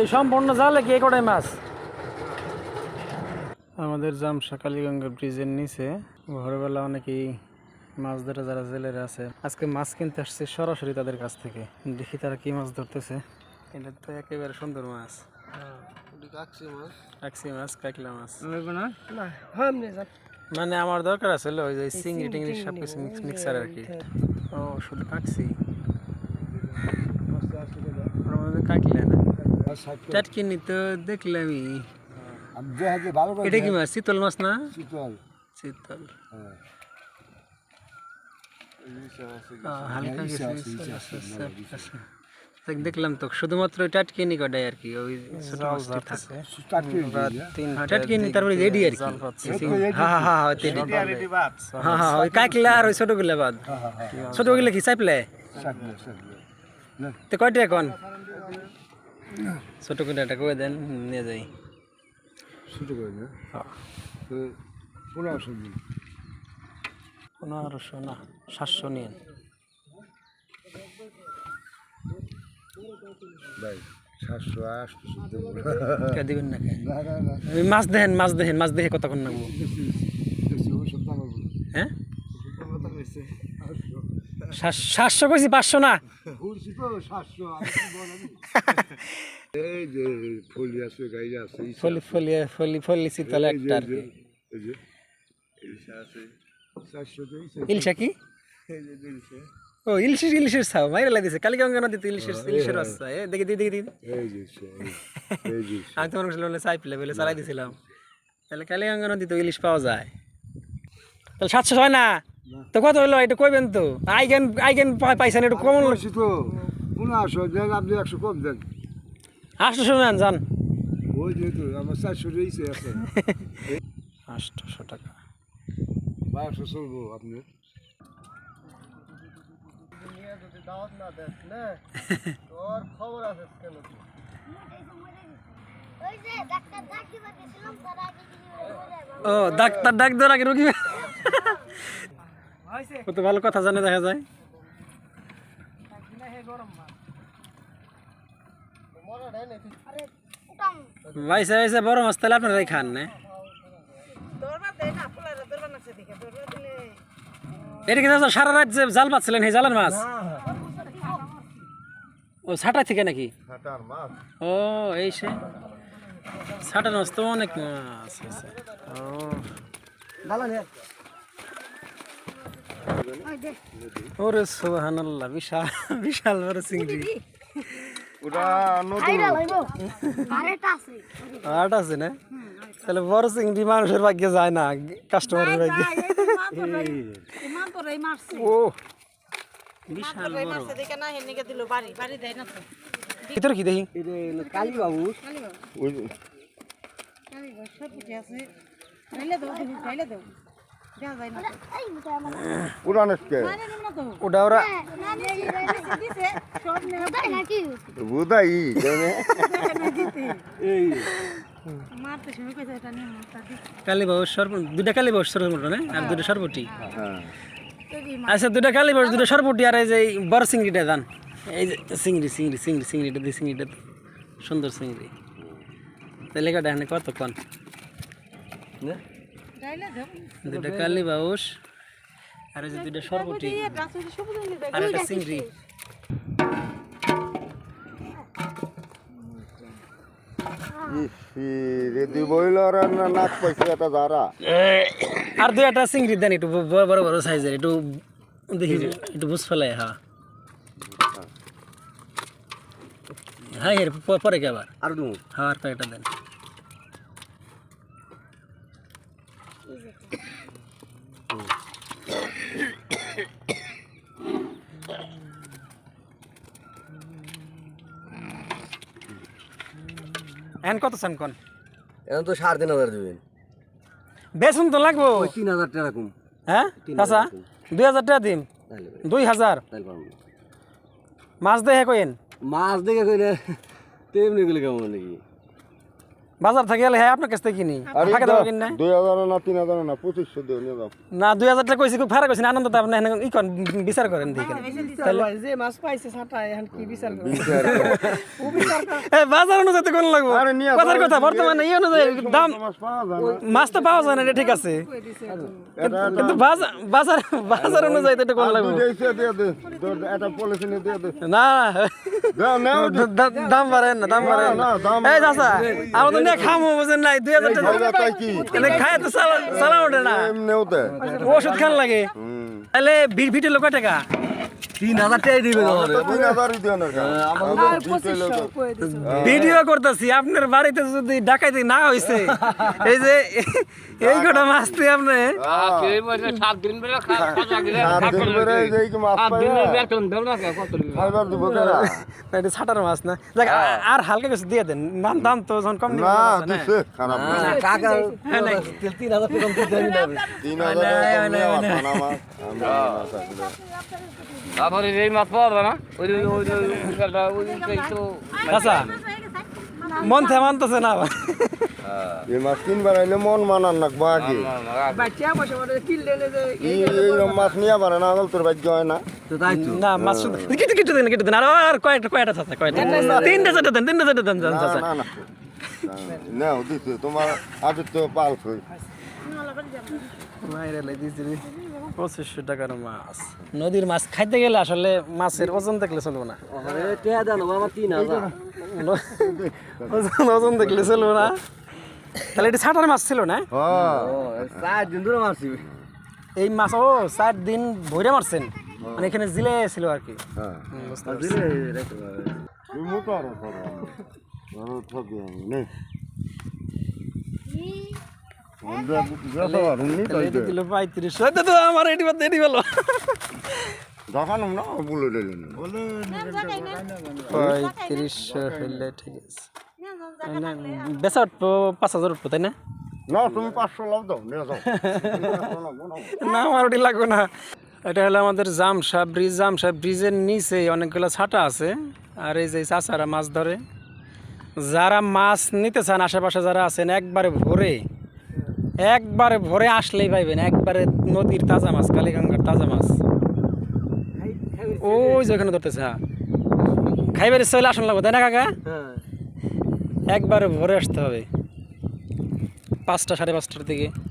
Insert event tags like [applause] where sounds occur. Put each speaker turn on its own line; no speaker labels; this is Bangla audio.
এই সম্পূর্ণ জালে কে মাছ? আমাদের জামসা কালীগঙ্গা ব্রিজের নিচে ভোরবেলা অনেকেই মাছ ধরে যারা জেলেরা আছে আজকে মাছ কিনতে আসছে সরাসরি তাদের কাছ থেকে। দেখি তারা কি মাছ ধরতেছে। এটা তো একেবারে সুন্দর মাছ। কাকসি মাছ। কাকলা মাছ। মানে আমার দরকার আছে ওই যে চিংড়ি টিংড়ি সব কিছু মিক্সার আর কি। ও শুধু কাটছি। কাকলা না। চাটকিনি তো দেখলামই।
আমি যে হাতে ভালো করে
এটা কি মাছ? শীতল মাছ না?
শীতল।
শীতল।
হ্যাঁ।
হালকা কিছু দেখলাম তো শুধুমাত্র টাটকিনি কটাই আর কি ওই ছোট মাছটি থাকে।
দিই, হ্যাঁ?
টাটকিনি তারপরে রেডি আর কি। হ্যাঁ হ্যাঁ হ্যাঁ রেডি। হ্যাঁ হ্যাঁ ওই কাকলা আর ওই ছোটগুলা বাদ। ছোটগুলা কি।
না,
তো কয়টা এখন? ছোটগুলা একটা করে দেন নিয়ে যাই।
ছোট করে না? তো পনেরোশো
পনেরোশো না সাতশো নিন
ভাই সাতশো আটশো
না মাছ দেখেন মাছ দেখেন মাছ দেখে কতক্ষণ লাগবো হ্যাঁ? সাতশো। কইছি পাঁচশো না? [laughs]
এই যে ফলি আছে গাই আছে
ফলি ফলি ফলি ফলি শীতল একটা আর কি
ইলশা
কি? ও ইলিশের ইলিশের ছাও মাইরা লাগিছে কালীগঙ্গা নদীতে ইলিশের ইলিশের রাস্তা। এ দেখি দেখি দেখি। দেখি।
এই যে এই- এই যে [laughs]
আমি তোমার বলে চাই পেলে বলে চালাই দিছিলাম। তাহলে কালীগঙ্গা নদীতে ইলিশ পাওয়া যায়। তাহলে সাতশো হয় না? তো কত হলো এটা কইবেন তো। আইগেন আইগেন পাইছেন একটু কম
বলছি তো। পনেরোশো দেন আপনি একশো কম দেন।
আটশোশো নেন যান।
ওই যেহেতু আমার চারশো রয়েছে আছে [laughs]
আটশোশো টাকা।
বারোশো চলবো আপনি
ওই যে ডাক্তার ডাকি বাকিছিলাম তার আগে কিছু বলে
ও ডাক্তার ডাক দেওয়ার আগে রুগী কত ভালো কথা জানে দেখা যায়
আরে উঠাম
ভাইসে ভাইসে বড় মাছ তাহলে আপনারাই খান না এটা কি সারা রাত যে জাল পাচ্ছিলেন এই জালের মাছ? ও ছাটা থেকে নাকি? ও এই সে। ছাটার মাছ তো অনেক মাছ ওরে বিশাল বিশাল বড় চিংড়ি।
ওটা নতুন।
আট আছে। না? তাহলে বড় চিংড়ি মানুষের ভাগ্যে যায় না কাস্টমারের ভাগ্যে। ও বিশাল বড়। ভিতরে কি দেখি?
ওই
এই মুটা আমার
পুরানকে
ওটা ওরা
তাই নাকি?
বুধাই কেনে
কালী বাবু সর্ব দুটা কালী বাবু সর্বমোট না? আর দুটা সর্বটি
হ্যাঁ।
আচ্ছা দুটা কালী বাবু দুটা সরপুটি আর এই যে এই বড় চিংড়িটা দান। এই যে চিংড়ি চিংড়ি চিংড়ি চিংড়িটা দিয়ে চিংড়িটা। সুন্দর চিংড়ি। তাহলে কাটা এখানে কতক্ষণ দুটা কালি বাউস আর এই যে দুটা সরপুটি। আর একটা চিংড়ি।
রেদি বইলার না নাক পাইছে এটা যারা।
আর দুই একটা চিংড়ি দেন একটু বড় বড় বড় সাইজের একটু দেখি একটু বুঝ ফেলাই হ্যাঁ হ্যাঁ এর পরে কে আবার?
আর
হ্যাঁ আর কয়েকটা দেন। এখন কত চান কোন?
এখন তো সাড়ে তিন হাজার দেবেন।
বেসন তো লাগবো।
তিন হাজার টাকা কম।
হ্যাঁ? আচ্ছা দুই হাজার টাকা দিম। দুই হাজার। মাছ দেখে কইন।
মাছ দেখে কইলে তেমনি গুলি কেমন নাকি?
বাজার থেকে এলে হ্যাঁ আপনার কাছ থেকে কিনি।
আরে
ফাঁকে
দাও,
দেবো কিনা
দুই হাজার না তিন হাজার না পঁচিশশো নিয়ে যাও।
না দুই হাজার টাকা কইছি খুব ফারাক কইছি আনন্দ আপনি ই করেন বিচার করেন দেখেন
যে মাছ পাইছে ছাটা এখন কি বিচার
বিচার [laughs]
বাজার অনুযায়ী তো কোন লাগবো।
আরে নিয়ে
কথার
যাও,
কথা বর্তমানে এই অনুযায়ী দাম
মাছ পাওয়া যায় না।
তো পাওয়া যায় না এটা ঠিক আছে। কিন্তু বাজার বাজার বাজার অনুযায়ী তো এটা কোন লাগবো। না। দাম বাড়েন না দাম বাড়েন এই চাচা আমরা তো নিয়ে খামো বুঝেন নাই দুই হাজার টাকা খায় তো চালা ওঠে না। ওষুধ খান লাগে। তাহলে ভিড় ভিটে লোক টাকা?
দুইটা লোক
ভিডিও করতেছি আপনার বাড়িতে যদি ডাকাইতে না হইছে এই যে এই কটা মাছ তুই আপনি।
সাত দিন পরে এই যে কি মাছ
না, ছাটার মাছ না। দেখ আর হালকা কিছু দিয়ে দেন। নাম দাম তো যখন কম হ্যাঁ।
তিন হাজার আমরা
এই মাছ পাওয়া যায় না। ওই ওই ওই তো
আচ্ছা। মন না
এই মাছ তিনবার আইলে মন মানান নাকবো আগে
বাচ্চা বসে বসে কিনলে যে
এই এইরকম মাছ নিয়ে পারে না আগল তোর ভাগ্য হয় না।
না মাছ কেটে কেটে দেন কেটে দেন। আর আর কয়টা কয়টা চাচা কয়টা তিনটা চারটা দেন তিনটা চারটা দেন
না
চাচা
না না। তোমার আগে তো।
পঁচিশশো টাকার মাছ। নদীর মাছ খাইতে গেলে আসলে মাছের ওজন দেখলে চলবো না। ওজন ওজন দেখলে চলবো না। তাহলে এটা ছাটার মাছ ছিল না?
হ্যাঁ
এই মাছ ও চার দিন ভরে মারছেন। মানে এখানে জিলে ছিল আর কি।
হ্যাঁ।
বেচা উঠবো পাঁচ হাজার উঠবো তাই না?
না তুমি পাঁচশো লাভ দাও [laughs]
না আমার ওটি লাগবে না। এটা হলো আমাদের জামসা ব্রিজ। জামসা ব্রিজের নিচে অনেকগুলো ছাটা আছে আর এই যে চাচারা মাছ ধরে। যারা মাছ নিতে চান আশেপাশে যারা আছেন একবারে ভোরে একবারে ভরে আসলেই পাইবেন একবারে নদীর তাজা মাছ কালীগঙ্গার তাজা মাছ। ওই যে ওখানে ধরতেছে হ্যাঁ। খাইবার ইচ্ছা হলে আসন লাগবে তাই না কাকা? একবারে ভরে আসতে হবে। পাঁচটা সাড়ে পাঁচটার দিকে।